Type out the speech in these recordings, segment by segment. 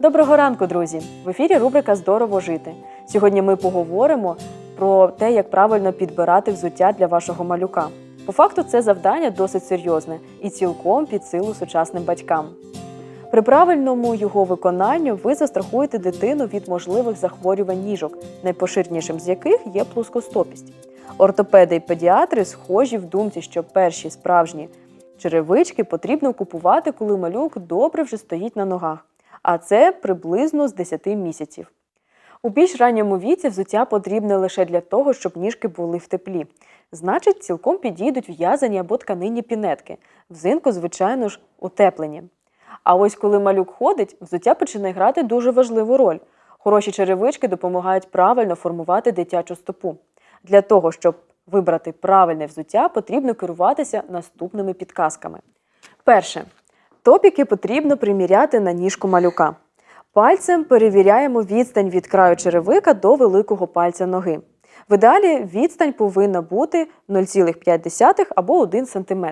Доброго ранку, друзі! В ефірі рубрика Здорово жити. Сьогодні ми поговоримо про те, як правильно підбирати взуття для вашого малюка. По факту, це завдання досить серйозне і цілком під силу сучасним батькам. При правильному його виконанню ви застрахуєте дитину від можливих захворювань ніжок, найпоширенішим з яких є плоскостопість. Ортопеди і педіатри схожі в думці, що перші справжні черевички потрібно купувати, коли малюк добре вже стоїть на ногах, а це приблизно з 10 місяців. У більш ранньому віці взуття потрібне лише для того, щоб ніжки були в теплі. Значить, цілком підійдуть в'язані або тканинні пінетки. Взимку, звичайно ж, утеплені. А ось коли малюк ходить, взуття починає грати дуже важливу роль. Хороші черевички допомагають правильно формувати дитячу стопу. Для того, щоб вибрати правильне взуття, потрібно керуватися наступними підказками. Перше. Топіки потрібно приміряти на ніжку малюка. Пальцем перевіряємо відстань від краю черевика до великого пальця ноги. В ідеалі відстань повинна бути 0,5 або 1 см.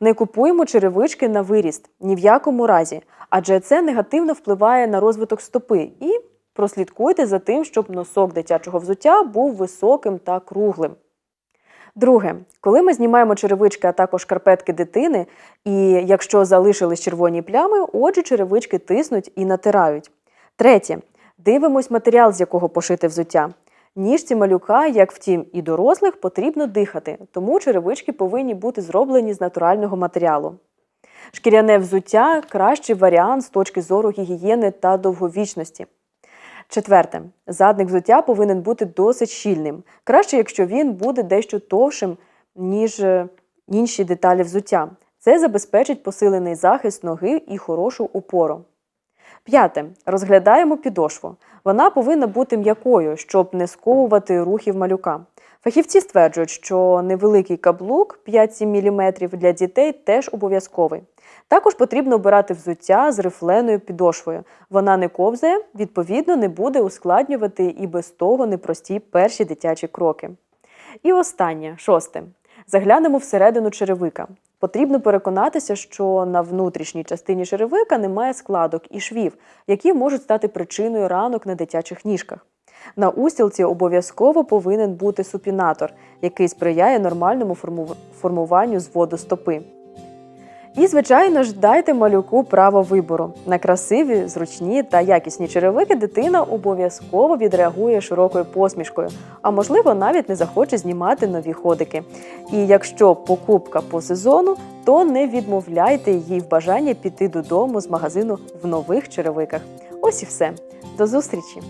Не купуємо черевички на виріст ні в якому разі, адже це негативно впливає на розвиток стопи. І прослідкуйте за тим, щоб носок дитячого взуття був високим та круглим. Друге, коли ми знімаємо черевички, а також шкарпетки дитини, і якщо залишились червоні плями, отже, черевички тиснуть і натирають. Третє, дивимось матеріал, з якого пошити взуття. Ніжці малюка, як втім і дорослих, потрібно дихати, тому черевички повинні бути зроблені з натурального матеріалу. Шкіряне взуття кращий варіант з точки зору гігієни та довговічності. Четверте, задник взуття повинен бути досить щільним. Краще, якщо він буде дещо товшим, ніж е, інші деталі взуття. Це забезпечить посилений захист ноги і хорошу опору. П'яте. Розглядаємо підошву. Вона повинна бути м'якою, щоб не сковувати рухів малюка. Фахівці стверджують, що невеликий каблук 5-7 мм для дітей теж обов'язковий. Також потрібно обирати взуття з рифленою підошвою. Вона не ковзає, відповідно, не буде ускладнювати і без того непрості перші дитячі кроки. І останнє, шосте. Заглянемо всередину черевика. Потрібно переконатися, що на внутрішній частині черевика немає складок і швів, які можуть стати причиною ранок на дитячих ніжках. На устілці обов'язково повинен бути супінатор, який сприяє нормальному форму- формуванню зводу стопи. І, звичайно ж, дайте малюку право вибору. На красиві, зручні та якісні черевики дитина обов'язково відреагує широкою посмішкою, а можливо, навіть не захоче знімати нові ходики. І якщо покупка по сезону, то не відмовляйте їй в бажанні піти додому з магазину в нових черевиках. Ось і все. До зустрічі!